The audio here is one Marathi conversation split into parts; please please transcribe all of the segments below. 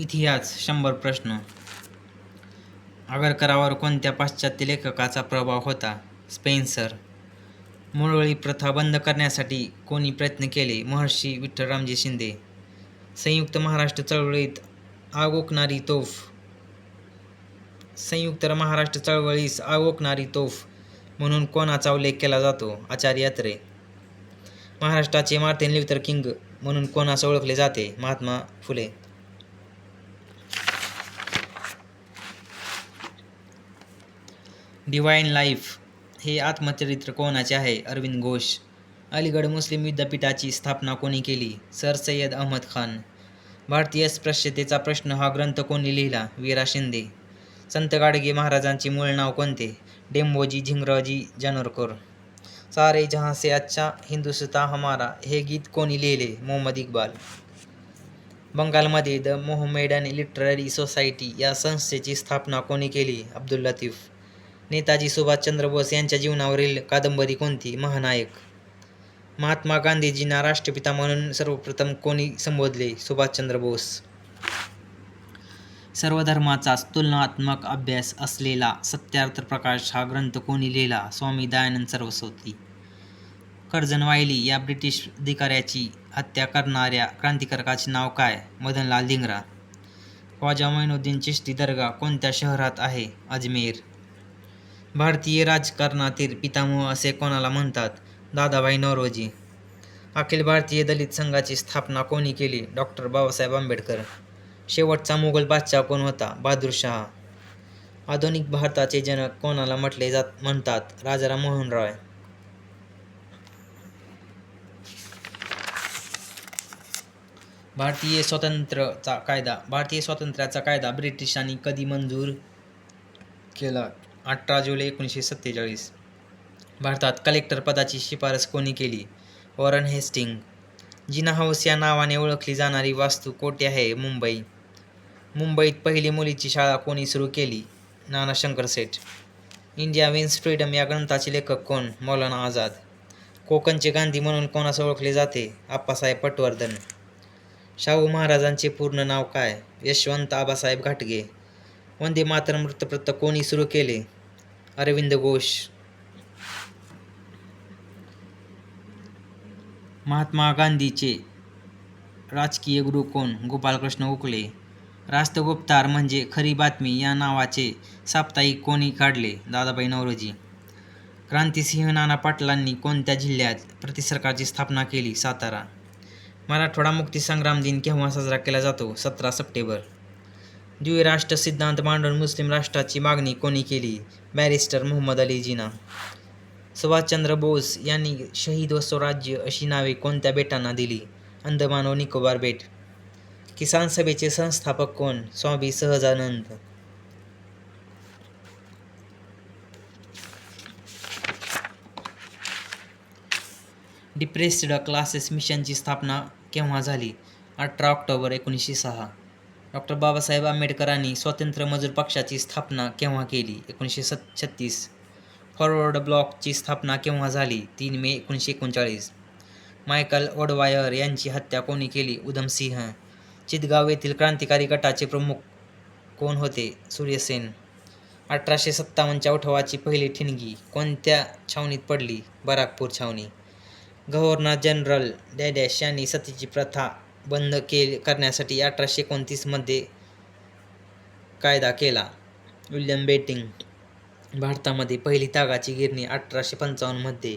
इतिहास शंभर प्रश्न. आगरकरावर कोणत्या पाश्चात्य लेखकाचा प्रभाव होता? स्पेन्सर. मुरळी प्रथा बंद करण्यासाठी कोणी प्रयत्न केले? महर्षी विठ्ठलरामजी शिंदे. संयुक्त महाराष्ट्र चळवळीत आग ओकणारी तोफ. संयुक्त महाराष्ट्र चळवळीस आग ओकणारी तोफ म्हणून कोणाचा उल्लेख केला जातो? आचार्य अत्रे महाराष्ट्राचे मार्टिन ल्युथर किंग म्हणून कोणास ओळखले जाते? महात्मा फुले. डिवाईन लाईफ हे आत्मचरित्र कोणाचे आहे? अरविंद घोष. अलीगड मुस्लिम विद्यापीठाची स्थापना कोणी केली? सर सय्यद अहमद खान. भारतीय स्पृश्यतेचा प्रश्न हा ग्रंथ कोणी लिहिला? वीरा शिंदे. संत गाडगे महाराजांचे मूळ नाव कोणते? डेंबोजी झिंगराजी जानोरकर. सारे जहां से अच्छा हिंदुस्ता हमारा हे गीत कोणी लिहिले? मोहम्मद इक्बाल. बंगालमध्ये द मोहमेडन लिटररी सोसायटी या संस्थेची स्थापना कोणी केली? अब्दुल लतीफ. नेताजी सुभाषचंद्र बोस यांच्या जीवनावरील कादंबरी कोणती? महानायक. महात्मा गांधीजींना राष्ट्रपिता म्हणून सर्वप्रथम कोणी संबोधले? सुभाषचंद्र बोस. सर्वधर्माचा तुलनात्मक अभ्यास असलेला सत्यार्थ प्रकाश हा ग्रंथ कोणी लिहिला? स्वामी दयानंद सरस्वती. कर्जन वायली या ब्रिटिश अधिकाऱ्याची हत्या करणाऱ्या क्रांतिकारकाचे नाव काय? मदनलाल धिंगरा. ख्वाजा मैनुद्दीन चिश्ती दर्गा कोणत्या शहरात आहे? अजमेर. भारतीय राजकारणातील पितामह असे कोणाला म्हणतात? दादाभाई नौरोजी. अखिल भारतीय दलित संघाची स्थापना कोणी केली? डॉक्टर बाबासाहेब आंबेडकर. शेवटचा मुघल बादशाह कोण होता? बहादूर शहा. आधुनिक भारताचे जनक कोणाला म्हटले जात म्हणतात? राजाराम मोहन रॉय भारतीय स्वातंत्र्याचा कायदा. भारतीय स्वातंत्र्याचा कायदा ब्रिटिशांनी कधी मंजूर केला? अठरा जुलै एकोणीसशे सत्तेचाळीस. भारतात कलेक्टर पदाची शिफारस कोणी केली? Warren Hasting. जिना हाऊस या नावाने ओळखली जाणारी वास्तू कोठे आहे? मुंबई. मुंबईत पहिली मुलीची शाळा कोणी सुरू केली? Nana Shankar Sheth. India wins freedom या ग्रंथाचे लेखक कोण? मौलाना आझाद. कोकणचे गांधी म्हणून कोणास ओळखले जाते? आप्पासाहेब पटवर्धन. शाहू महाराजांचे पूर्ण नाव काय? यशवंत आबासाहेब घाटगे. वंदे मातरम वृत्तपत्र कोणी सुरू केले? अरविंद घोष. महात्मा गांधीचे राजकीय गुरु कोण? गोपालकृष्ण गोखले राष्ट्रगुप्तार म्हणजे खरी बातमी या नावाचे साप्ताहिक कोणी काढले? दादाबाई नवरोजी. क्रांतिसिंह नाना पाटलांनी कोणत्या जिल्ह्यात प्रतिसरकारची स्थापना केली? सातारा. मराठवाडा मुक्तीसंग्राम दिन केव्हा साजरा केला जातो? सतरा सप्टेंबर. द्विराष्ट्र सिद्धांत मांडून मुस्लिम राष्ट्राची मागणी कोणी केली? बॅरिस्टर मोहम्मद अली जिना. सुभाषचंद्र बोस यांनी शहीद व स्वराज्य अशी नावे कोणत्या बेटांना दिली? अंदमान व निकोबार बेट. किसान सभेचे संस्थापक कोण? स्वामी सहजानंद. डिप्रेस्ड क्लासेस मिशनची स्थापना केव्हा झाली? अठरा ऑक्टोबर एकोणीसशे सहा. डॉक्टर बाबासाहेब आंबेडकरांनी स्वातंत्र्य मजूर पक्षाची स्थापना केव्हा केली? एकोणीसशे सत् छत्तीस फॉरवर्ड ब्लॉकची स्थापना केव्हा झाली? तीन मे एकोणीसशे एकोणचाळीस. मायकल ओडवायर यांची हत्या कोणी केली? उधमसिंह चितगाव येथील क्रांतिकारी गटाचे प्रमुख कोण होते? सूर्यसेन अठराशे सत्तावन्नच्या उठावाची पहिली ठिणगी कोणत्या छावणीत पडली? बराकपूर छावणी. गव्हर्नर जनरल डॅडॅश यांनी सतीची प्रथा बंद के करण्यासाठी अठराशे एकोणतीसमध्ये कायदा केला. विल्यम बेटिंग भारतामध्ये पहिली तागाची गिरणी अठराशे पंचावन्नमध्ये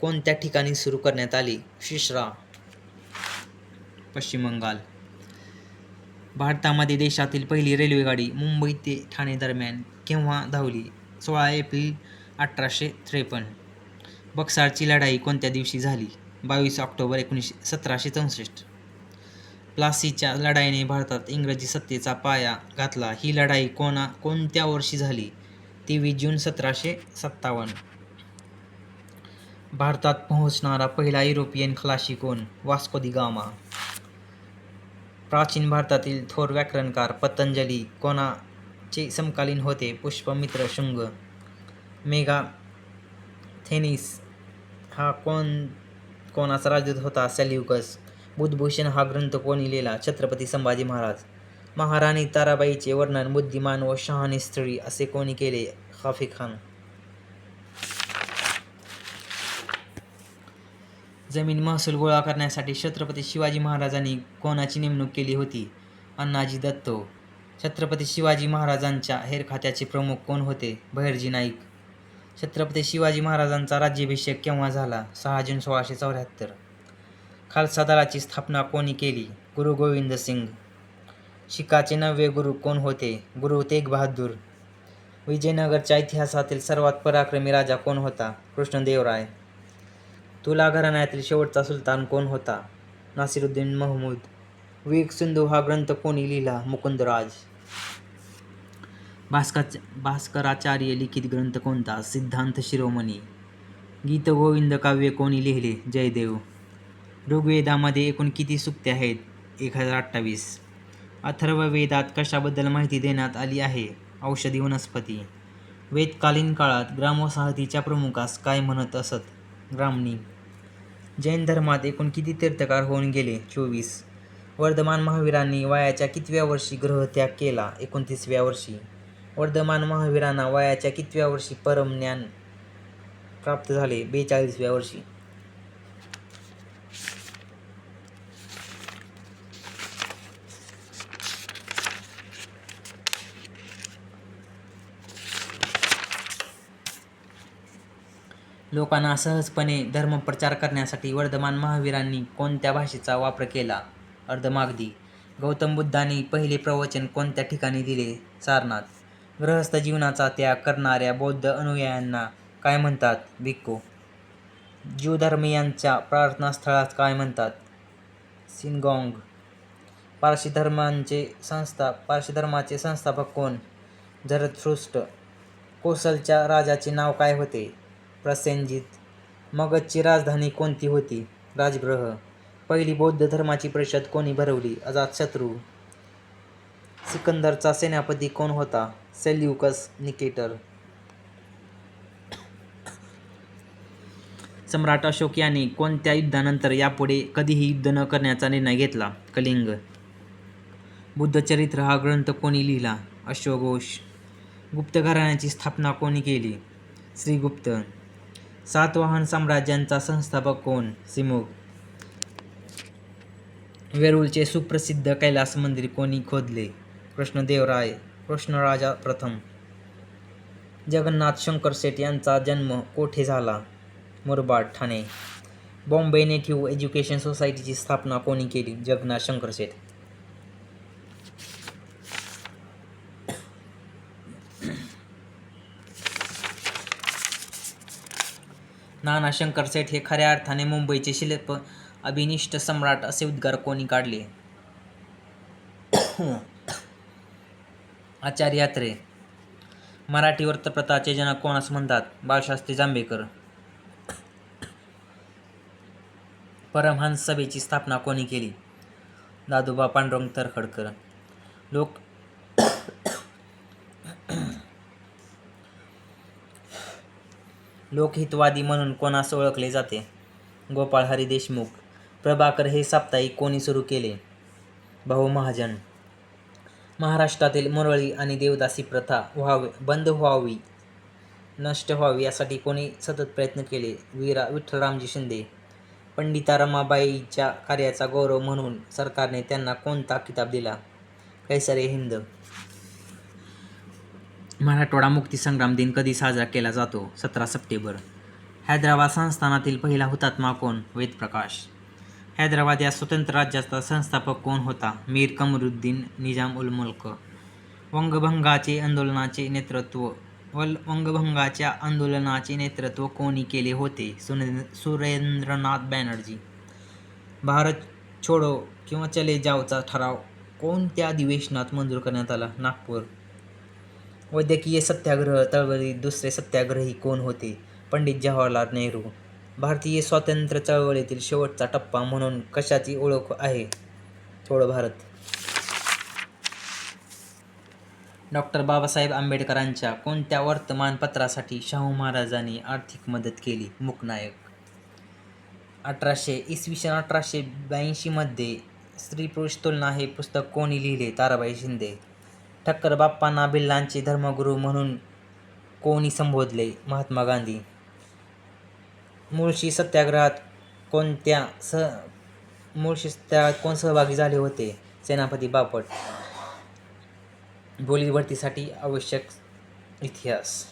कोणत्या ठिकाणी सुरू करण्यात आली? शिश्रा पश्चिम बंगाल. भारतामध्ये देशातील पहिली रेल्वेगाडी मुंबई ते ठाणे दरम्यान केव्हा धावली? सोळा एप्रिल अठराशे त्रेपन्न. बक्सारची लढाई कोणत्या दिवशी झाली? बावीस ऑक्टोबर एकोणीसशे सतराशे चौसष्ट. प्लासीच्या लढाईने भारतात इंग्रजी सत्तेचा पाया घातला. ही लढाई कोणा कोणत्या वर्षी झाली? तेवीस जून सतराशे सत्तावन्न. भारतात पोहोचणारा पहिला युरोपियन खलाशी कोण? वास्को दि गामा. प्राचीन भारतातील थोर व्याकरणकार पतंजली कोणाचे समकालीन होते? पुष्पमित्र शुंग. मेगा थेनिस हा कोण कोणाचा राजदूत होता? सॅल्युकस. बुधभूषण हा ग्रंथ कोणी लिहिला? छत्रपती संभाजी महाराज. महाराणी ताराबाईचे वर्णन बुद्धिमान व शहाणी स्त्री असे कोणी केले? खाफी खान. जमीन महसूल गोळा करण्यासाठी छत्रपती शिवाजी महाराजांनी कोणाची नेमणूक केली होती? अण्णाजी दत्तो. छत्रपती शिवाजी महाराजांच्या हेरखात्याचे प्रमुख कोण होते? बहिर्जी नाईक. छत्रपती शिवाजी महाराजांचा राज्याभिषेक केव्हा झाला? सहा जून सोळाशे चौऱ्याहत्तर. खालसा दलाची स्थापना कोणी केली? गुरु गोविंद सिंग. शिखाचे नववे गुरु कोण होते? गुरु तेग बहादूर. विजयनगरच्या इतिहासातील सर्वात पराक्रमी राजा कोण होता? कृष्णदेवराय. तुला घराण्यातील शेवटचा सुलतान कोण होता? नासिरुद्दीन महमूद. विवेक सिंधू हा ग्रंथ कोणी लिहिला? मुकुंदराज. भास्कर भास्कराचार्य लिखित ग्रंथ कोणता? सिद्धांत शिरोमणी. गीतगोविंद काव्य कोणी लिहिले? जयदेव. ऋग्वेदामध्ये एकूण किती सुक्ते आहेत? एक हजार अठ्ठावीस. अथर्ववेदात कशाबद्दल माहिती देण्यात आली आहे? औषधी वनस्पती. वेदकालीन काळात ग्रामवसाहतीच्या प्रमुखास काय म्हणत असत? ग्रामणी. जैन धर्मात एकूण किती तीर्थकार होऊन गेले? चोवीस. वर्धमान महावीरांनी वयाच्या कितव्या वर्षी ग्रहत्याग केला? एकोणतीसव्या वर्षी. वर्धमान महावीरांना वयाच्या कितव्या वर्षी परमज्ञान प्राप्त झाले? बेचाळीसव्या वर्षी. लोकांना सहजपणे धर्मप्रचार करण्यासाठी वर्धमान महावीरांनी कोणत्या भाषेचा वापर केला? अर्धमागधी. गौतम बुद्धांनी पहिले प्रवचन कोणत्या ठिकाणी दिले? सारनाथ. गृहस्थ जीवनाचा त्याग करणाऱ्या बौद्ध अनुयायांना काय म्हणतात? भिक्खू. ज्यू प्रार्थनास्थळात काय म्हणतात? सिनगॉंग. पारशी धर्मांचे संस्था पारशी धर्माचे संस्थापक कोण? झरथुष्ट्र कोसलच्या राजाचे नाव काय होते? प्रसेनजित. मगधची राजधानी कोणती होती? राजग्रह. पहिली बौद्ध धर्माची परिषद कोणी भरवली? अजातशत्रू सिकंदरचा सेनापती कोण होता? Seleucus Nicator. सम्राट अशोक याने कोणत्या युद्धानंतर यापुढे कधीही युद्ध न करण्याचा निर्णय घेतला? कलिंग. बुद्धचरित्र हा ग्रंथ कोणी लिहिला? अश्वघोष गुप्त घराण्याची स्थापना कोणी केली? श्रीगुप्त. सातवाहन साम्राज्यांचा संस्थापक कोण? सिमुग. वेरूळचे सुप्रसिद्ध कैलास मंदिर कोणी खोदले? कृष्णदेवराय. कृष्णराजा प्रथम. जगन्नाथ शंकर शेट यांचा जन्म कोठे झाला? मुरबाड ठाणे. बॉम्बे नेटिव्ह एज्युकेशन सोसायटीची स्थापना कोणी केली? जगन्नाथ शंकर शेठ. नाना शंकर सेठ हे खऱ्या अर्थाने मुंबईचे शिल्प अभिनिष्ठ सम्राट असे उद्गार कोणी काढले? आचार्य यात्रे. मराठी वृत्तपत्राचे जनक कोणास म्हणतात? बाळशास्त्री जांभेकर. परमहंस सभेची स्थापना कोणी केली? दादोबा पांडुरंग तरखडकर. लोक लोकहितवादी म्हणून कोणास ओळखले जाते? गोपाळ हरी देशमुख प्रभाकर हे साप्ताहिक कोणी सुरू केले? भाऊ महाजन. महाराष्ट्रातील मुरळी आणि देवदासी प्रथा व्हावी बंद व्हावी नष्ट व्हावी यासाठी कोणी सतत प्रयत्न केले? वीरा विठ्ठलरामजी शिंदे. पंडिता रमाबाईच्या कार्याचा गौरव म्हणून सरकारने त्यांना कोणता किताब दिला? कैसरे हिंद मराठवाडा मुक्तीसंग्राम दिन कधी साजरा केला जातो? सतरा सप्टेंबर. हैदराबाद संस्थानातील पहिला हुतात्मा कोण? वेदप्रकाश. हैदराबाद या स्वतंत्र राज्याचा संस्थापक कोण होता? मीर कमरुद्दीन निजाम उल मुल्क. वंगभंगाचे आंदोलनाचे नेतृत्व. वल वंगभंगाच्या आंदोलनाचे नेतृत्व कोणी केले होते? सुने सुरेंद्रनाथ बॅनर्जी. भारत छोडो किंवा चले जावचा ठराव कोणत्या अधिवेशनात मंजूर करण्यात आला? नागपूर. वैद्यकीय सत्याग्रह चळवळीत दुसरे सत्याग्रही कोण होते? पंडित जवाहरलाल नेहरू. भारतीय स्वातंत्र्य चळवळीतील शेवटचा टप्पा म्हणून कशाची ओळख आहे? थोडं भारत. डॉक्टर बाबासाहेब आंबेडकरांच्या कोणत्या वर्तमानपत्रासाठी शाहू महाराजांनी आर्थिक मदत केली? मुकनायक. अठराशे इसवी सन अठराशे ब्याऐंशीमध्ये स्त्री पुरुष तुलना हे पुस्तक कोणी लिहिले? ताराबाई शिंदे. ठक्कर बाप्पांना भिल्लांचे धर्मगुरू म्हणून कोणी संबोधले? महात्मा गांधी. मुळशी सत्याग्रहात कोणत्या सह मुळशी सत्याग्रहात कोण सहभागी झाले होते? सेनापती बापट. बोली भरतीसाठी आवश्यक इतिहास.